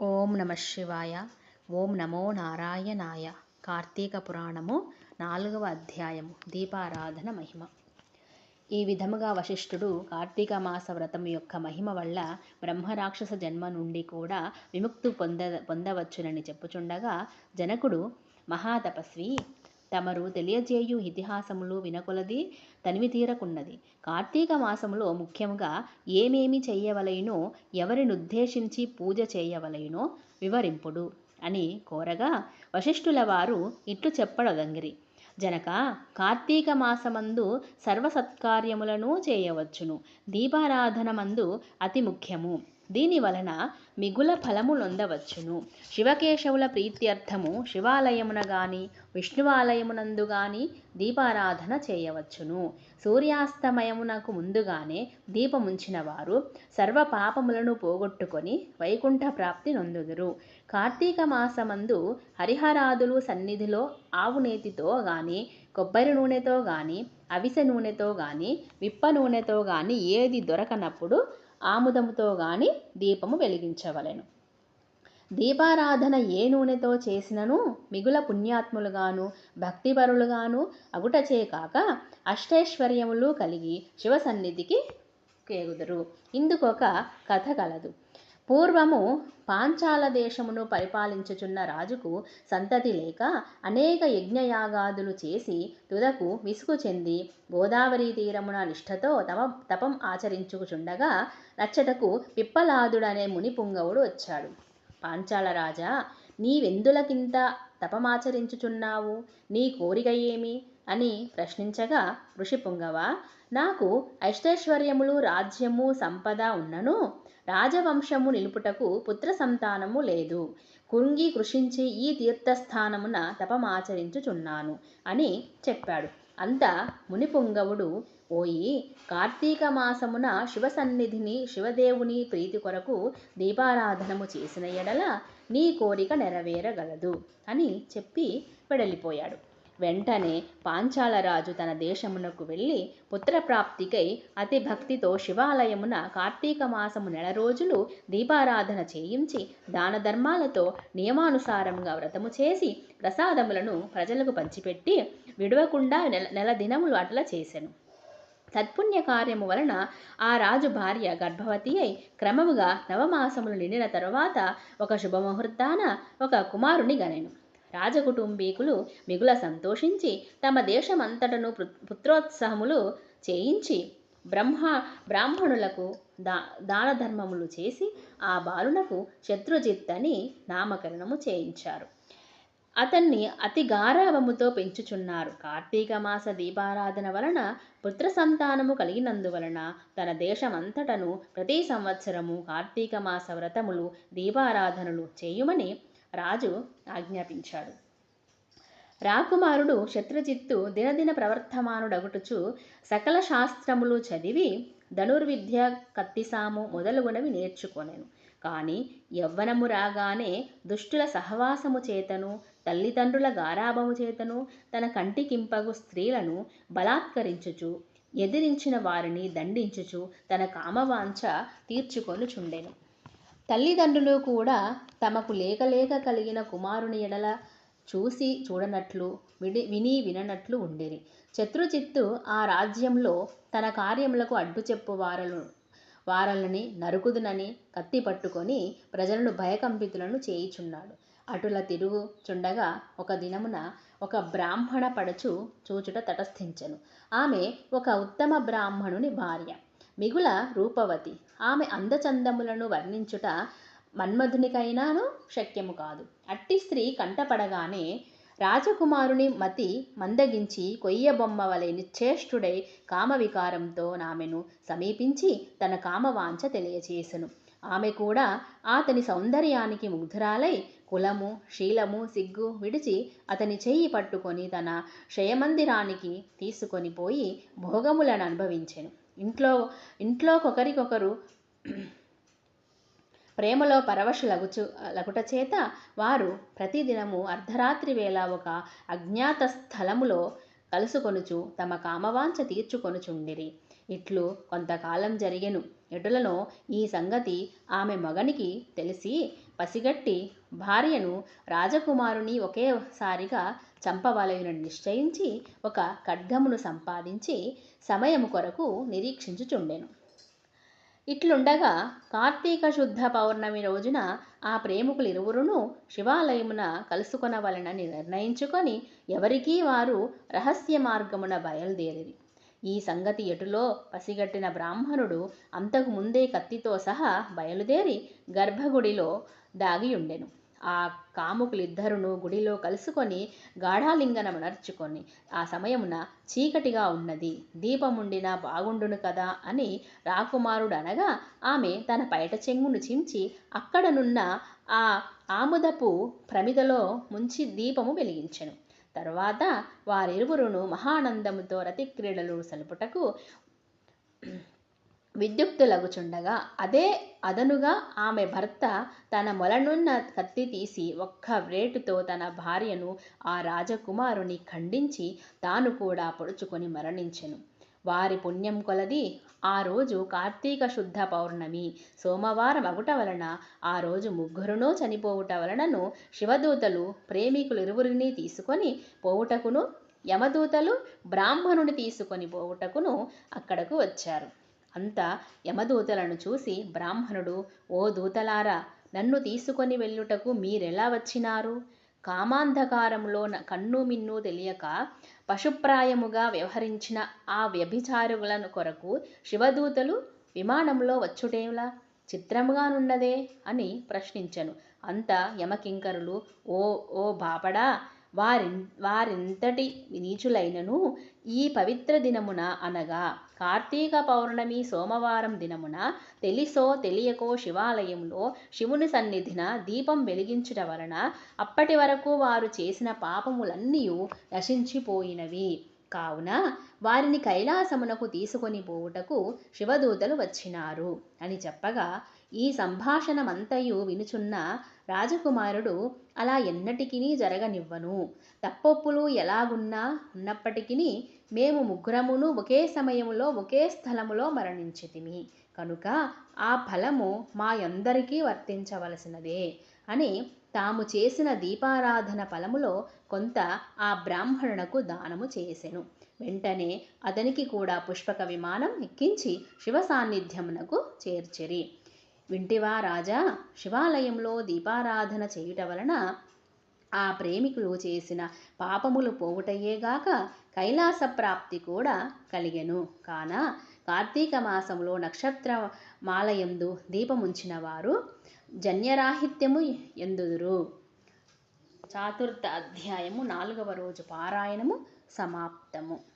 ఓం నమ శివాయ ఓం నమో నారాయణాయ. కార్తీక పురాణము నాలుగవ అధ్యాయము దీపారాధన మహిమ. ఈ విధముగా వశిష్ఠుడు కార్తీక మాస వ్రతం యొక్క మహిమ వల్ల బ్రహ్మరాక్షస జన్మ నుండి కూడా విముక్తి పొంద పొందవచ్చునని చెప్పుచుండగా జనకుడు మహాతపస్వి తమరు తెలియజేయు ఇతిహాసములు వినకొలది తనివి తీరకున్నది. కార్తీక మాసములో ముఖ్యముగా ఏమేమి చేయవలైనో ఎవరినుద్దేశించి పూజ చేయవలైనో వివరింపుడు అని కోరగా వశిష్ఠుల వారు ఇట్లు చెప్పడదంగిరి. జనక కార్తీక మాసమందు సర్వసత్కార్యములను చేయవచ్చును. దీపారాధనమందు అతి ముఖ్యము. దీని వలన మిగుల ఫలములొందవచ్చును. శివకేశవుల ప్రీత్యర్థము శివాలయమున గాని విష్ణువాలయమునందు గాని దీపారాధన చేయవచ్చును. సూర్యాస్తమయమునకు ముందుగానే దీపముంచిన వారు సర్వ పాపములను పోగొట్టుకొని వైకుంఠ ప్రాప్తి నొందుదురు. కార్తీక మాసమందు హరిహరాదులు సన్నిధిలో ఆవు నేతితో గాని కొబ్బరి నూనెతో గాని అవిసె నూనెతో గాని విప్ప నూనెతో గాని ఏది దొరకనప్పుడు ఆముదముతో గాని దీపము వెలిగించవలెను. దీపారాధన ఏ నూనెతో చేసినను మిగుల పుణ్యాత్ములుగాను భక్తిపరులుగాను అగుటచే కాక అష్టైశ్వర్యములు కలిగి శివ సన్నిధికి కేగుదురు ఇందుకొక కథ కలదు. పూర్వము పాంచాల దేశమును పరిపాలించుచున్న రాజుకు సంతతి లేక అనేక యజ్ఞయాగాదులు చేసి తుదకు విసుగు చెంది గోదావరి తీరమున నిష్ఠతో తమ తపం ఆచరించుకుచుండగా నచ్చటకు పిప్పలాదుడనే ముని పుంగవుడు వచ్చాడు. పాంచాల రాజా నీవెందులకింత తపమాచరించుచున్నావు? నీ కోరిక ఏమి? అని ప్రశ్నించగా ఋషి పుంగవ నాకు అష్టైశ్వర్యములు రాజ్యము సంపద ఉన్నను? రాజవంశము నిలుపుటకు పుత్ర సంతానము లేదు. కుంగి కృషించి ఈ తీర్థస్థానమున తపమాచరించుచున్నాను అని చెప్పాడు. అంత మునిపుంగవుడు ఓయి కార్తీక మాసమున శివ సన్నిధిని శివదేవుని ప్రీతి కొరకు దీపారాధనము చేసిన ఎడల నీ కోరిక నెరవేరగలదు అని చెప్పి వెడలిపోయాడు. వెంటనే పాంచాలరాజు తన దేశమునకు వెళ్ళి పుత్రప్రాప్తికై అతి భక్తితో శివాలయమున కార్తీక మాసము నెల రోజులు దీపారాధన చేయించి దాన ధర్మాలతో నియమానుసారంగా వ్రతము చేసి ప్రసాదములను ప్రజలకు పంచిపెట్టి విడవకుండా నెల నెల దినములు అట్లా చేసెను. సత్పుణ్య కార్యము వలన ఆ రాజు భార్య గర్భవతి అయి క్రమముగా నవమాసములు నిండిన తరువాత ఒక శుభముహూర్తాన ఒక కుమారుని గనెను. రాజకుటుంబీకులు మిగుల సంతోషించి తమ దేశమంతటను పుత్రోత్సాహములు చేయించి బ్రహ్మ బ్రాహ్మణులకు దా దాన ధర్మములు చేసి ఆ బాలునకు శత్రుజిత్ అని నామకరణము చేయించారు. అతన్ని అతి గారావముతో పెంచుచున్నారు. కార్తీక మాస దీపారాధన వలన పుత్ర సంతానము కలిగినందువలన తన దేశమంతటను ప్రతి సంవత్సరము కార్తీక మాస వ్రతములు దీపారాధనలు చేయుమని రాజు ఆజ్ఞాపించాడు. రాకుమారుడు శత్రుజిత్తు దినదిన ప్రవర్తమానుడగుటుచు సకల శాస్త్రములు చదివి ధనుర్విద్య కత్తిసాము మొదలుగునవి నేర్చుకొనెను. కానీ యవ్వనము రాగానే దుష్టుల సహవాసము చేతను తల్లిదండ్రుల గారాభము చేతను తన కంటికింపగు స్త్రీలను బలాత్కరించుచు ఎదిరించిన వారిని దండించుచు తన కామవాంఛ తీర్చుకొనుచుండెను. తల్లిదండ్రులు కూడా తమకు లేక లేక కలిగిన కుమారుని ఎడల చూసి చూడనట్లు విడి విని విననట్లు ఉండేది. శత్రుచిత్తు ఆ రాజ్యంలో తన కార్యములకు అడ్డు చెప్పు వారలు వారలని నరుకుదునని కత్తి పట్టుకొని ప్రజలను భయకంపితులను చేయిచున్నాడు. అటుల తిరుగు చుండగా ఒక దినమున ఒక బ్రాహ్మణ పడచు చూచుట తటస్థించెను. ఆమె ఒక ఉత్తమ బ్రాహ్మణుని భార్య. మిగుల రూపవతి. ఆమె అందచందములను వర్ణించుట మన్మధునికైనాను శక్యము కాదు. అట్టి స్త్రీ కంటపడగానే రాజకుమారుని మతి మందగించి కొయ్యబొమ్మ వలె నిశ్చేష్టుడై కామవికారంతో నామెను సమీపించి తన కామవాంఛ తెలియచేసెను. ఆమె కూడా అతని సౌందర్యానికి ముగ్ధురాలై కులము శీలము సిగ్గు విడిచి అతని చెయ్యి పట్టుకొని తన శయమందిరానికి తీసుకొని పోయి భోగములను అనుభవించెను. ఇంట్లో ఇంట్లోకొకరికొకరు ప్రేమలో పరవశులగుచు లగుట చేత వారు ప్రతిదినము అర్ధరాత్రి వేళ ఒక అజ్ఞాత స్థలములో కలుసుకొనుచు తమ కామవాంఛ తీర్చుకొనుచుండిరి. ఇట్లు కొంతకాలం జరిగెను. ఎటులను ఈ సంగతి ఆమె మగనికి తెలిసి పసిగట్టి భార్యను రాజకుమారుని ఒకేసారిగా చంపవలయునని నిశ్చయించి ఒక ఖడ్గమును సంపాదించి సమయము కొరకు నిరీక్షించుచుండెను. ఇట్లుండగా కార్తీక శుద్ధ పౌర్ణమి రోజున ఆ ప్రేమికులు ఇరువురును శివాలయమున కలుసుకొనవలనని నిర్ణయించుకొని ఎవరికీ వారు రహస్య మార్గమున బయలుదేరిరి. ఈ సంగతి ఎటులో పసిగట్టిన బ్రాహ్మణుడు అంతకు ముందే కత్తితో సహా బయలుదేరి గర్భగుడిలో దాగియుండెను ఆ కాముకులిద్దరును గుడిలో కలుసుకొని గాఢాలింగనము నర్చుకొని ఆ సమయమున చీకటిగా ఉన్నది. దీపముండినా బాగుండును కదా అని రాకుమారుడు అనగా ఆమె తన పైట చెంగును చించి అక్కడనున్న ఆ ఆముదపు ప్రమిదలో ముంచి దీపము వెలిగించెను. తర్వాత వారిరువురును మహానందముతో రతిక్రీడలు సలుపుటకు విద్యుక్తులగుచుండగా అదే అదనుగా ఆమె భర్త తన మొలనున్న కత్తి తీసి ఒక్క వ్రేటుతో తన భార్యను ఆ రాజకుమారుని ఖండించి తాను కూడా పొడుచుకొని మరణించెను. వారి పుణ్యం కొలది ఆ రోజు కార్తీక శుద్ధ పౌర్ణమి. సోమవారం అగుట వలన ఆ రోజు ముగ్గురునూ చనిపోవుట వలనను శివదూతలు ప్రేమికులు ఇరువురిని తీసుకొని పోవుటకును యమదూతలు బ్రాహ్మణుని తీసుకొని పోవుటకును అక్కడకు వచ్చారు. అంతా యమదూతలను చూసి బ్రాహ్మణుడు ఓ దూతలారా నన్ను తీసుకొని వెళ్ళుటకు మీరెలా వచ్చినారు? కామాంధకారంలో కన్ను మిన్ను తెలియక పశుప్రాయముగా వ్యవహరించిన ఆ వ్యభిచారులను కొరకు శివదూతలు విమానంలో వచ్చుటేలా చిత్రముగానున్నదే? అని ప్రశ్నించెను. అంత యమకింకరులు ఓ ఓ బాపడా వారి వారింతటి నీచులైనను ఈ పవిత్ర దినమున అనగా కార్తీక పౌర్ణమి సోమవారం దినమున తెలిసో తెలియకో శివాలయంలో శివుని సన్నిధిన దీపం వెలిగించుట వలన అప్పటి వరకు వారు చేసిన పాపములన్నీ నశించిపోయినవి. కావున వారిని కైలాసమునకు తీసుకొని పోవుటకు శివదూతలు వచ్చినారు. అని చెప్పగా ఈ సంభాషణమంతయు వినుచున్న రాజకుమారుడు అలా ఎన్నటికీ జరగనివ్వను. తప్పొప్పులు ఎలాగున్నా ఉన్నప్పటికీ మేము ముగ్గురమును ఒకే సమయములో ఒకే స్థలములో మరణించితిమి. కనుక ఆ ఫలము మా అందరికీ వర్తించవలసినదే అని తాము చేసిన దీపారాధన ఫలములో కొంత ఆ బ్రాహ్మణునకు దానము చేసెను. వెంటనే అతనికి కూడా పుష్పక విమానం ఎక్కించి శివ సాన్నిధ్యమునకు చేర్చిరి. వింటివా రాజా? శివాలయంలో దీపారాధన చేయుట వలన ఆ ప్రేమికులు చేసిన పాపములు పోవుటయేగాక కైలాస ప్రాప్తి కూడా కలిగెను. కాన కార్తీక మాసంలో నక్షత్ర మాలయందు దీపముంచిన వారు జన్యరాహిత్యము ఎందుదురు? చతుర్థ అధ్యాయము నాలుగవ రోజు పారాయణము సమాప్తము.